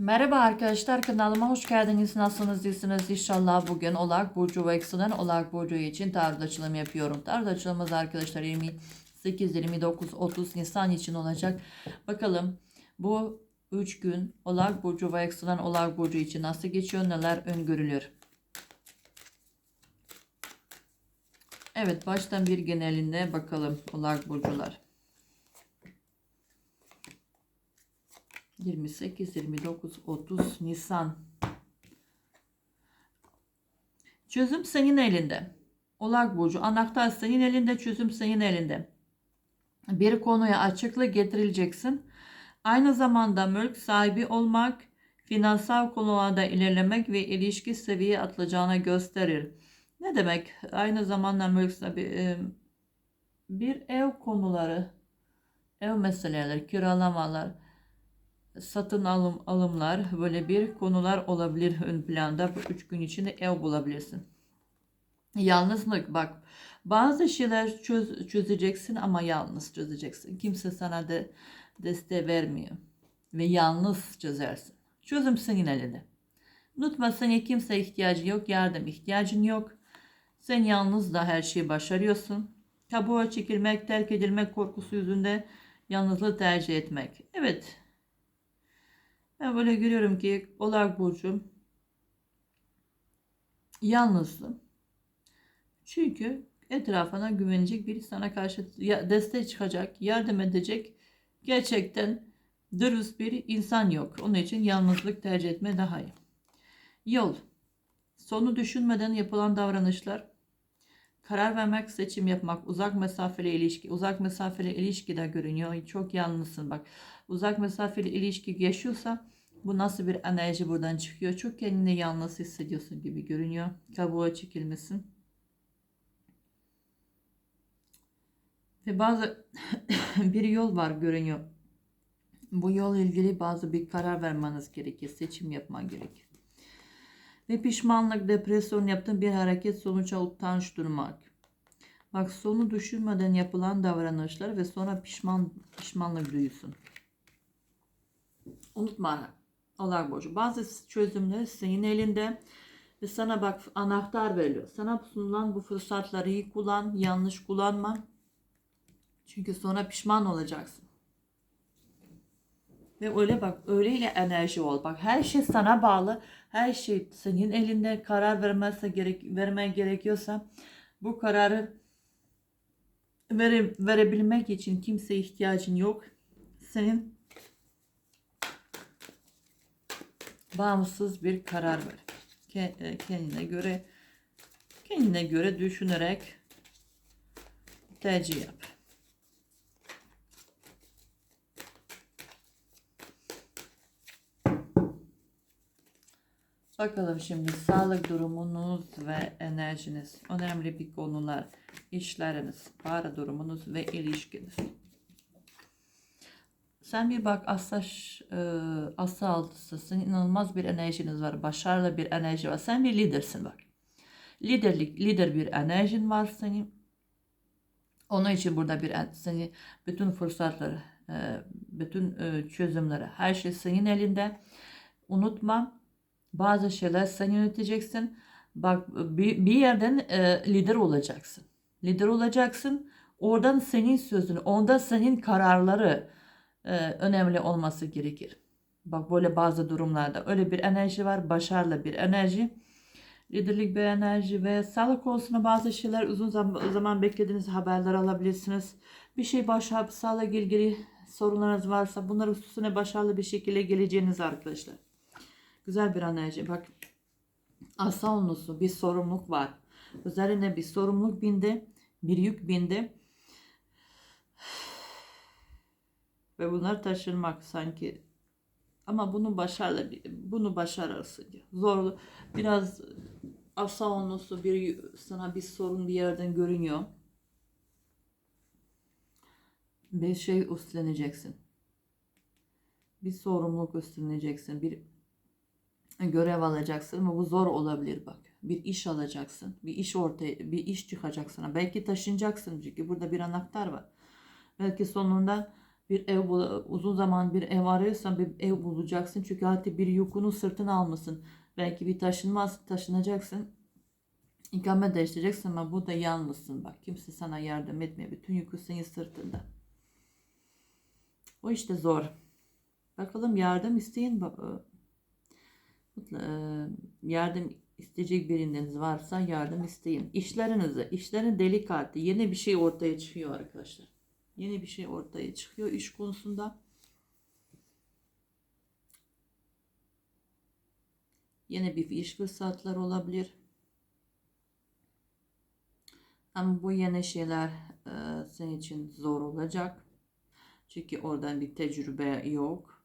Merhaba arkadaşlar kanalıma hoş geldiniz. Nasılsınız iyisiniz? İnşallah bugün Oğlak Burcu ve Eksu'dan Oğlak Burcu için tarot açılımı yapıyorum. Tarot açılımımız arkadaşlar 28, 29, 30 Nisan için olacak. Bakalım bu 3 gün Oğlak Burcu ve Eksu'dan Oğlak Burcu için nasıl geçiyor neler öngörülür? Evet baştan bir genelinde bakalım Oğlak Burcular. 28, 29, 30 Nisan. Çözüm senin elinde. Oğlak Burcu. Anahtar senin elinde, çözüm senin elinde. Bir konuya açıklık getirileceksin. Aynı zamanda mülk sahibi olmak, finansal konularda ilerlemek ve ilişki seviye atılacağını gösterir. Ne demek? Aynı zamanda mülk sahibi e, bir ev konuları, ev meseleleri, kiralamalar, satın alım alımlar böyle bir konular olabilir ön planda. Bu üç gün içinde ev bulabilirsin. Yalnızlık bak bazı şeyler çöz, çözeceksin ama yalnız çözeceksin. Kimse sana de desteği vermiyor ve yalnız çözersin. Çözüm senin elinde. Unutma senin kimse ihtiyacı yok, yardım ihtiyacın yok. Sen yalnız da her şeyi başarıyorsun. Kabuğa çekilmek, terk edilmek korkusu yüzünde yalnızlığı tercih etmek. Evet, ben böyle görüyorum ki Oğlak Burcu yalnızdı. Çünkü etrafına güvenecek biri sana karşı destek çıkacak, yardım edecek gerçekten dürüst bir insan yok. Onun için yalnızlık tercih etme daha iyi. Yol. Sonu düşünmeden yapılan davranışlar, karar vermek, seçim yapmak, uzak mesafeli ilişki, uzak mesafeli ilişki de görünüyor. Çok yalnızsın bak. Uzak mesafeli ilişki yaşıyorsa bu nasıl bir enerji buradan çıkıyor? Çok kendini yalnız hissediyorsun gibi görünüyor. Kabuğa çekilmesin. Ve bazı bir yol var görünüyor. Bu yol ilgili bazı bir karar vermeniz gerekir. Seçim yapman gerekir. Ve pişmanlık, depresyon yaptığın bir hareket sonuca utanç durmak. Bak sonu düşünmeden yapılan davranışlar ve sonra pişman pişmanlık duyuyorsun. Unutma Oğlak Burcu. Bazı çözümler senin elinde ve sana bak anahtar veriyor. Sana sunulan bu fırsatları iyi kullan, yanlış kullanma. Çünkü sonra pişman olacaksın. Ve öyle bak öyle enerji ol. Bak her şey sana bağlı. Her şey senin elinde. Karar vermezse gerek vermen gerekiyorsa bu kararı vere, verebilmek için kimse ihtiyacın yok. Senin bağımsız bir karar ver. E, kendine göre kendine göre düşünerek tercih yap. Bakalım şimdi sağlık durumunuz ve enerjiniz. Önemli bir konular. işleriniz, para durumunuz ve ilişkiniz. Sen bir bak asa, e, asa altısısın. inanılmaz bir enerjiniz var. Başarılı bir enerji var. Sen bir lidersin bak. Liderlik, lider bir enerjin var senin. Onun için burada bir seni bütün fırsatları, e, bütün e, çözümleri, her şey senin elinde. Unutma bazı şeyler sen yöneteceksin. Bak bir, bir yerden e, lider olacaksın. Lider olacaksın. Oradan senin sözün, onda senin kararları, e, önemli olması gerekir. Bak böyle bazı durumlarda öyle bir enerji var. Başarılı bir enerji. Liderlik bir enerji ve sağlık konusunda bazı şeyler uzun zaman beklediğiniz haberler alabilirsiniz. Bir şey başarıp sağlık ilgili sorunlarınız varsa bunları üstüne başarılı bir şekilde geleceğiniz arkadaşlar. Güzel bir enerji. Bak onlusu bir sorumluluk var. Üzerine bir sorumluluk bindi. Bir yük bindi. Ve bunlar taşınmak sanki ama bunu başarılı bunu başarırsın diyor. Zor biraz asa onusu bir sana bir sorun bir yerden görünüyor. Bir şey üstleneceksin. Bir sorumluluk üstleneceksin. Bir görev alacaksın ama bu zor olabilir bak. Bir iş alacaksın. Bir iş ortaya bir iş çıkacak sana. Belki taşınacaksın çünkü burada bir anahtar var. Belki sonunda bir ev bul- uzun zaman bir ev arıyorsan bir ev bulacaksın. Çünkü artık bir yükünü sırtına almasın. Belki bir taşınmaz taşınacaksın. İkamet değiştireceksin ama bu da yalnızsın bak. Kimse sana yardım etmiyor. Bütün yükü senin sırtında. O işte zor. Bakalım yardım isteyin. E, yardım isteyecek biriniz varsa yardım isteyin. İşlerinizi, işlerin deli kartı. Yeni bir şey ortaya çıkıyor arkadaşlar. Yeni bir şey ortaya çıkıyor iş konusunda. Yeni bir iş fırsatları olabilir. Ama bu yeni şeyler e, senin için zor olacak. Çünkü oradan bir tecrübe yok.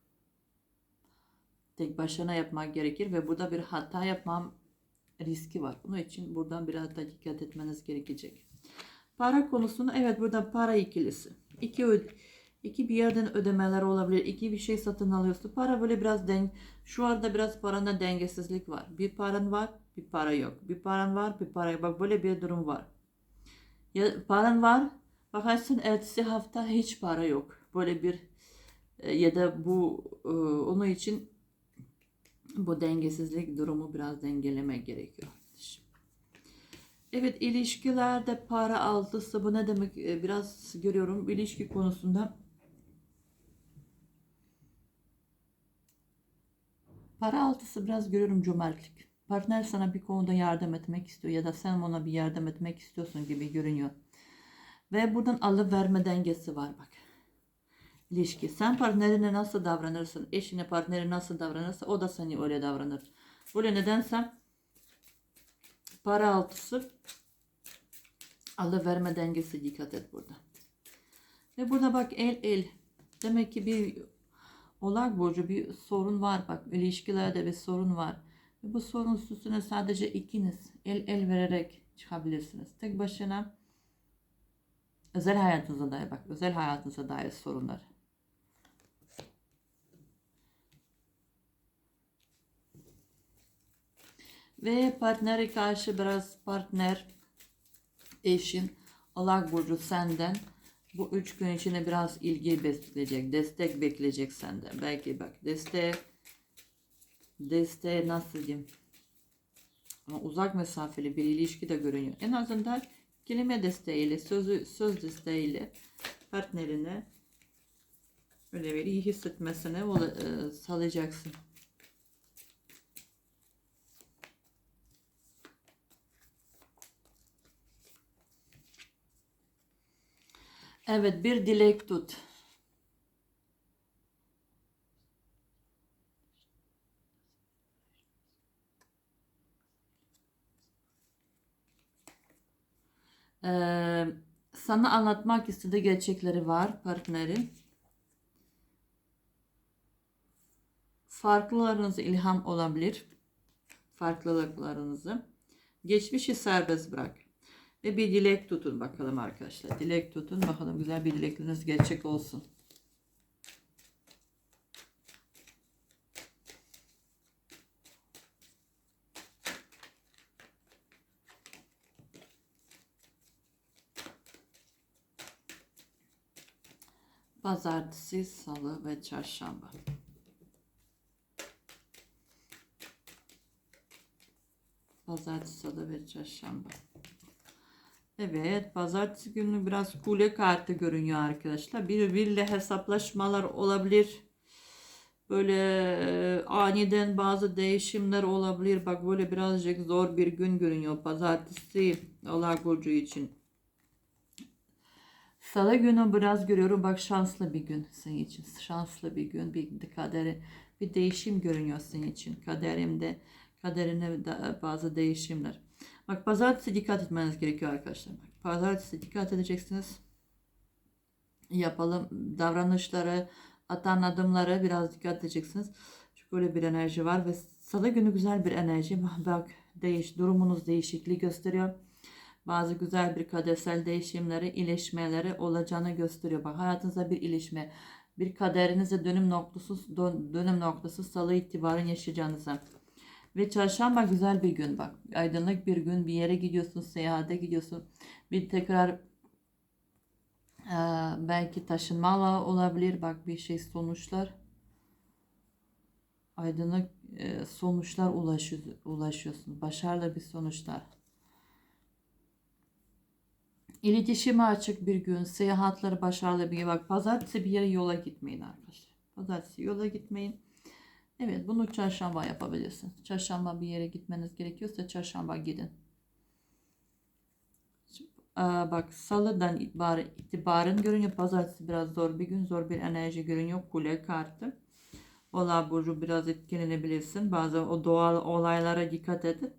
Tek başına yapmak gerekir ve burada bir hata yapmam riski var. Bunun için buradan biraz dikkat etmeniz gerekecek. Para konusunu evet burada para ikilisi. İki, iki bir yerden ödemeler olabilir. İki bir şey satın alıyorsun. Para böyle biraz den şu anda biraz paranda dengesizlik var. Bir paran var, bir para yok. Bir paran var, bir para yok. Bak böyle bir durum var. Ya paran var, bakarsın ertesi hafta hiç para yok. Böyle bir e, ya da bu e, onun için bu dengesizlik durumu biraz dengelemek gerekiyor. Evet ilişkilerde para altısı bu ne demek E, biraz görüyorum ilişki konusunda. Para altısı biraz görüyorum cömertlik. Partner sana bir konuda yardım etmek istiyor ya da sen ona bir yardım etmek istiyorsun gibi görünüyor. Ve buradan alıverme dengesi var bak. İlişki. Sen partnerine nasıl davranırsın, eşine partneri nasıl davranırsa o da seni öyle davranır. Böyle nedense para altısı alıverme dengesi dikkat et burada. Ve burada bak el el. Demek ki bir Oğlak Burcu bir sorun var bak. ilişkilerde bir sorun var. Ve bu sorun üstüne sadece ikiniz el el vererek çıkabilirsiniz. Tek başına özel hayatınıza dair bak. Özel hayatınıza dair sorunlar. Ve partnere karşı biraz partner eşin Oğlak Burcu senden bu üç gün içinde biraz ilgi bekleyecek, destek bekleyecek senden. Belki bak desteğe, desteğe nasıl diyeyim? Ama uzak mesafeli bir ilişki de görünüyor. En azından kelime desteğiyle, sözü, söz desteğiyle partnerine öyle bir iyi hissetmesine e, sağlayacaksın. Evet bir dilek tut. Ee, sana anlatmak istediği gerçekleri var partneri. Farklılarınız ilham olabilir. Farklılıklarınızı. Geçmişi serbest bırak. Ve bir dilek tutun bakalım arkadaşlar. Dilek tutun bakalım güzel bir dilekleriniz gerçek olsun. Pazartesi, salı ve çarşamba. Pazartesi, salı ve çarşamba. Evet, pazartesi günü biraz kule kartı görünüyor arkadaşlar. Birbiriyle hesaplaşmalar olabilir. Böyle e, aniden bazı değişimler olabilir. Bak böyle birazcık zor bir gün görünüyor pazartesi Oğlak Burcu için. Salı günü biraz görüyorum. Bak şanslı bir gün senin için. Şanslı bir gün. Bir kaderi, bir değişim görünüyor senin için. Kaderimde, kaderine de bazı değişimler. Bak pazartesi dikkat etmeniz gerekiyor arkadaşlar. Bak, pazartesi dikkat edeceksiniz. Yapalım davranışları, atan adımları biraz dikkat edeceksiniz. Çünkü öyle bir enerji var ve salı günü güzel bir enerji. Bak değiş, durumunuz değişikliği gösteriyor. Bazı güzel bir kadersel değişimleri, iyileşmeleri olacağını gösteriyor. Bak hayatınızda bir iyileşme, bir kaderinize dönüm noktası, dönüm noktası salı itibaren yaşayacağınıza. Ve çarşamba güzel bir gün bak. Aydınlık bir gün bir yere gidiyorsun, seyahate gidiyorsun. Bir tekrar Ee, belki taşınmalı olabilir. Bak bir şey sonuçlar. Aydınlık e, sonuçlar ulaşıyor, ulaşıyorsun. Başarılı bir sonuçlar. İletişime açık bir gün. Seyahatleri başarılı bir gün. Bak pazartesi bir yere yola gitmeyin arkadaşlar. Pazartesi yola gitmeyin. Evet bunu çarşamba yapabilirsin. Çarşamba bir yere gitmeniz gerekiyorsa çarşamba gidin. Bak salıdan itibaren, itibaren görünüyor. Pazartesi biraz zor bir gün. Zor bir enerji görünüyor. Kule kartı. Ola burcu biraz etkilenebilirsin. Bazen o doğal olaylara dikkat edin.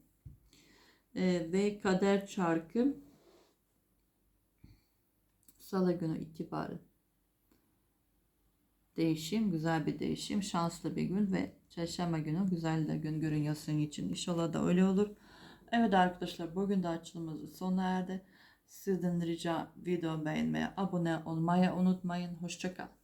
Ee, ve kader çarkı salı günü itibaren. Değişim, güzel bir değişim, şanslı bir gün ve çarşamba günü güzel de gün görünüyor senin için. İnşallah da öyle olur. Evet arkadaşlar bugün de açılımımız sona erdi. Sizden rica video beğenmeye, abone olmayı unutmayın. Hoşçakal.